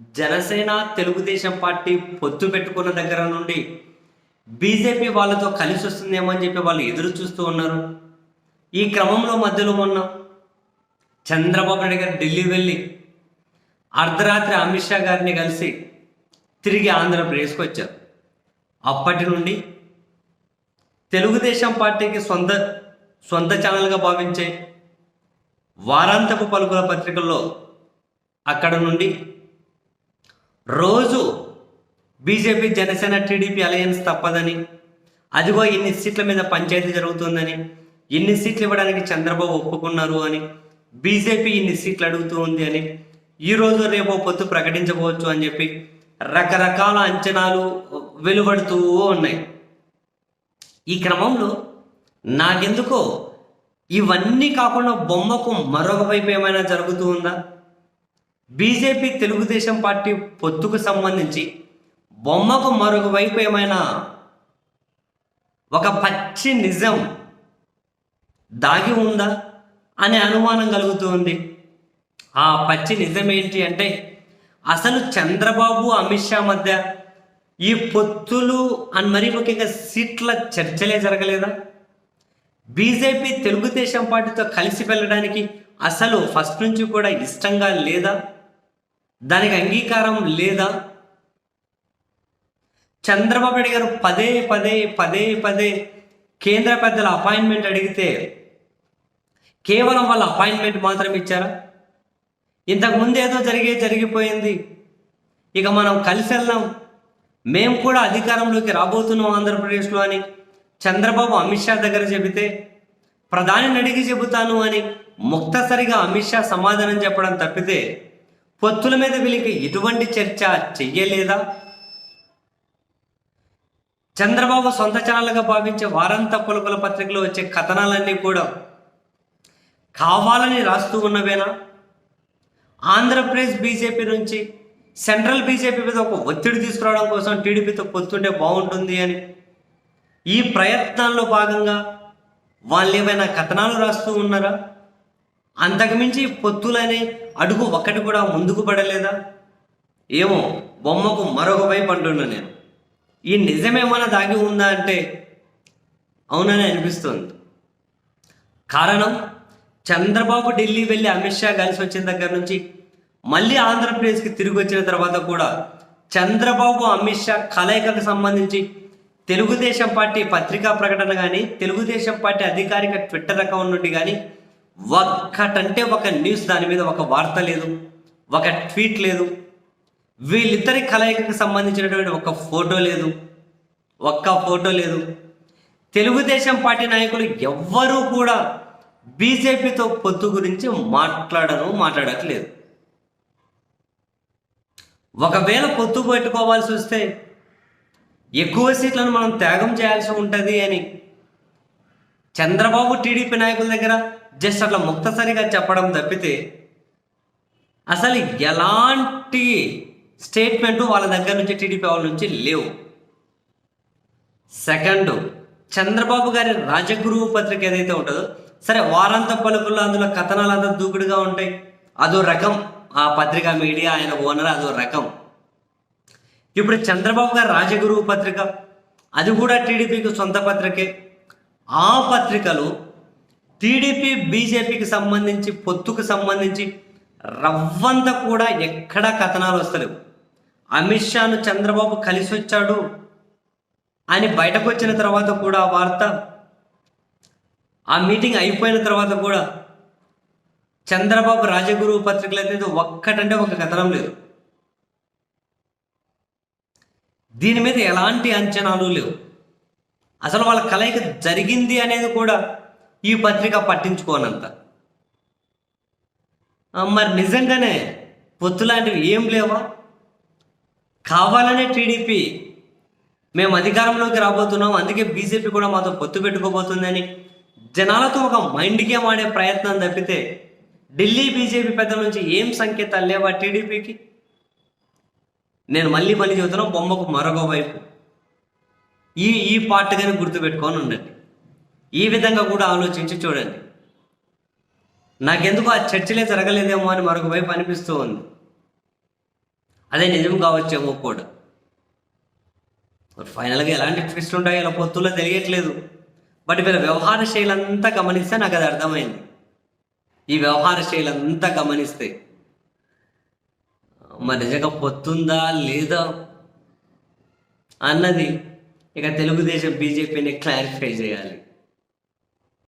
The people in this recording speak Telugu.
జనసేన తెలుగుదేశం పార్టీ పొత్తు పెట్టుకున్న దగ్గర నుండి బీజేపీ వాళ్ళతో కలిసి వస్తుందేమో అని చెప్పి వాళ్ళు ఎదురు చూస్తూ ఉన్నారు. ఈ క్రమంలో మధ్యలో మొన్న చంద్రబాబు నాయుడు గారు ఢిల్లీ వెళ్ళి అర్ధరాత్రి అమిత్ షా గారిని కలిసి తిరిగి ఆంధ్రప్రదేశ్కి వచ్చారు. అప్పటి నుండి తెలుగుదేశం పార్టీకి సొంత సొంత ఛానల్గా భావించే వారాంతపు పలుకుల పత్రికల్లో అక్కడ నుండి రోజు బీజేపీ జనసేన టీడీపీ అలయన్స్ తప్పదని అదిగో ఇన్ని సీట్ల మీద పంచాయతీ జరుగుతుందని ఇన్ని సీట్లు ఇవ్వడానికి చంద్రబాబు ఒప్పుకున్నారు అని బీజేపీ ఇన్ని సీట్లు అడుగుతూ ఉంది అని ఈ రోజు రేపో పొత్తు ప్రకటించవచ్చు అని చెప్పి రకరకాల అంచనాలు వెలువడుతూ ఉన్నాయి. ఈ క్రమంలో నాకెందుకో ఇవన్నీ కాకుండా బొమ్మకు మరొక వైపు ఏమైనా జరుగుతూ ఉందా? బీజేపీ తెలుగుదేశం పార్టీ పొత్తుకు సంబంధించి బొమ్మకు మరొక వైపు ఏమైనా ఒక పచ్చి నిజం దాగి ఉందా అనే అనుమానం కలుగుతుంది ఆ పచ్చి నిజం ఏంటి అంటే అసలు చంద్రబాబు అమిత్ షా మధ్య ఈ పొత్తులు అని మరీ ముఖ్యంగా సీట్ల చర్చలే జరగలేదా? బీజేపీ తెలుగుదేశం పార్టీతో కలిసి వెళ్ళడానికి అసలు ఫస్ట్ నుంచి కూడా ఇష్టంగా లేదా? దానికి అంగీకారం లేదా? చంద్రబాబు నాయుడు గారు పదే పదే పదే పదే కేంద్ర పెద్దల అపాయింట్మెంట్ అడిగితే కేవలం వాళ్ళ అపాయింట్మెంట్ మాత్రం ఇచ్చారా? ఇంతకుముందు ఏదో జరిగే జరిగిపోయింది. ఇక మనం కలిసి వెళ్దాం. మేము కూడా అధికారంలోకి రాబోతున్నాం ఆంధ్రప్రదేశ్లో అని చంద్రబాబు అమిత్ షా దగ్గర చెబితే ప్రధానిని అడిగి చెబుతాను అని ముక్తసరిగా అమిత్ షా సమాధానం చెప్పడం తప్పితే పొత్తుల మీద వీళ్ళకి ఎటువంటి చర్చ చెయ్యలేదా? చంద్రబాబు సొంత ఛానల్గా భావించే వారంత పలుకుల పత్రికలో వచ్చే కథనాలన్నీ కూడా కావాలని రాస్తూ ఉన్నవేనా? ఆంధ్రప్రదేశ్ బీజేపీ నుంచి సెంట్రల్ బీజేపీ మీద ఒక ఒత్తిడి తీసుకురావడం కోసం టీడీపీతో పొత్తుంటే బాగుంటుంది అని. ఈ ప్రయత్నాల్లో భాగంగా వాళ్ళు ఏమైనా కథనాలు రాస్తూ ఉన్నారా? అంతకుమించి పొత్తులని అడుగు ఒక్కటి కూడా ముందుకు పడలేదా? ఏమో బొమ్మకు మరొక వైపు అంటున్నా నేను. ఈ నిజమేమైనా దాగి ఉందా అంటే అవునని అనిపిస్తుంది. కారణం చంద్రబాబు ఢిల్లీ వెళ్ళి అమిత్ షా కలిసి వచ్చిన దగ్గర నుంచి మళ్ళీ ఆంధ్రప్రదేశ్కి తిరిగి వచ్చిన తర్వాత కూడా చంద్రబాబు అమిత్ షా కలయికకు సంబంధించి తెలుగుదేశం పార్టీ పత్రికా ప్రకటన కానీ తెలుగుదేశం పార్టీ అధికారిక ట్విట్టర్ అకౌంట్ నుండి కానీ ఒక్కటంటే ఒక న్యూస్ దాని మీద ఒక వార్త లేదు ఒక ట్వీట్ లేదు. వీళ్ళిద్దరి కలయికకు సంబంధించినటువంటి ఒక ఫోటో లేదు ఒక్క ఫోటో లేదు. తెలుగుదేశం పార్టీ నాయకులు ఎవ్వరూ కూడా బీజేపీతో పొత్తు గురించి మాట్లాడను మాట్లాడట్లేదు. ఒకవేళ పొత్తు పెట్టుకోవాల్సి వస్తే ఎక్కువ సీట్లను మనం త్యాగం చేయాల్సి ఉంటుంది అని చంద్రబాబు టీడీపీ నాయకుల దగ్గర జస్ట్ అట్లా ముక్తసరిగా చెప్పడం తప్పితే అసలు ఎలాంటి స్టేట్మెంటు వాళ్ళ దగ్గర నుంచి టీడీపీ వాళ్ళ నుంచి లేవు. సెకండ్ చంద్రబాబు గారి రాజగురువు పత్రిక ఏదైతే ఉంటుందో సరే వారాంత పలుకుల్లో అందులో కథనాలు అంతా దూకుడుగా ఉంటాయి. అదో రకం. ఆ పత్రిక మీడియా ఆయన ఓనర్ అదో రకం. ఇప్పుడు చంద్రబాబు గారి రాజగురువు పత్రిక అది కూడా టీడీపీకి సొంత పత్రికే. ఆ పత్రికలు టీడీపీ బీజేపీకి సంబంధించి పొత్తుకు సంబంధించి రవ్వంత కూడా ఎక్కడా కథనాలు వస్తలేవు. అమిత్ షాను చంద్రబాబు కలిసి వచ్చాడు అని బయటకు వచ్చిన తర్వాత కూడా ఆ వార్త ఆ మీటింగ్ అయిపోయిన తర్వాత కూడా చంద్రబాబు రాజగురువు పత్రికలు అయితే ఒక్కటంటే ఒక కథనం లేదు. దీని మీద ఎలాంటి అంచనాలు లేవు. అసలు వాళ్ళ కలయిక జరిగింది అనేది కూడా ఈ పత్రిక పట్టించుకోనంత. మరి నిజంగానే పొత్తు లాంటివి ఏం లేవా? కావాలనే టీడీపీ మేము అధికారంలోకి రాబోతున్నాం అందుకే బీజేపీ కూడా మాతో పొత్తు పెట్టుకోబోతుందని జనాలతో ఒక మైండ్ గేమ్ ఆడే ప్రయత్నం తప్పితే ఢిల్లీ బీజేపీ పెద్దల నుంచి ఏం సంకేతాలు లేవా టీడీపీకి? నేను మళ్ళీ మళ్ళీ చెబుతున్నాను బొమ్మకు మరొక వైపు. ఈ ఈ పార్ట్గానే గుర్తుపెట్టుకొని ఉండండి. ఈ విధంగా కూడా ఆలోచించి చూడండి. నాకెందుకు ఆ చర్చలే జరగలేదేమో అని మరొక వైపు అనిపిస్తూ ఉంది. అదే నిజం కావచ్చేమో కూడా. ఫైనల్గా ఎలాంటి ట్విస్ట్ ఉంటాయో ఇలా పొత్తుల్లో తెలియట్లేదు. బట్ వీళ్ళ వ్యవహార శైలి అంతా గమనిస్తే నాకు అది అర్థమైంది. ఈ వ్యవహార శైలి అంతా గమనిస్తే. మరి నిజంగా పొత్తుందా లేదా అన్నది ఇక తెలుగుదేశం బీజేపీని క్లారిఫై చేయాలి.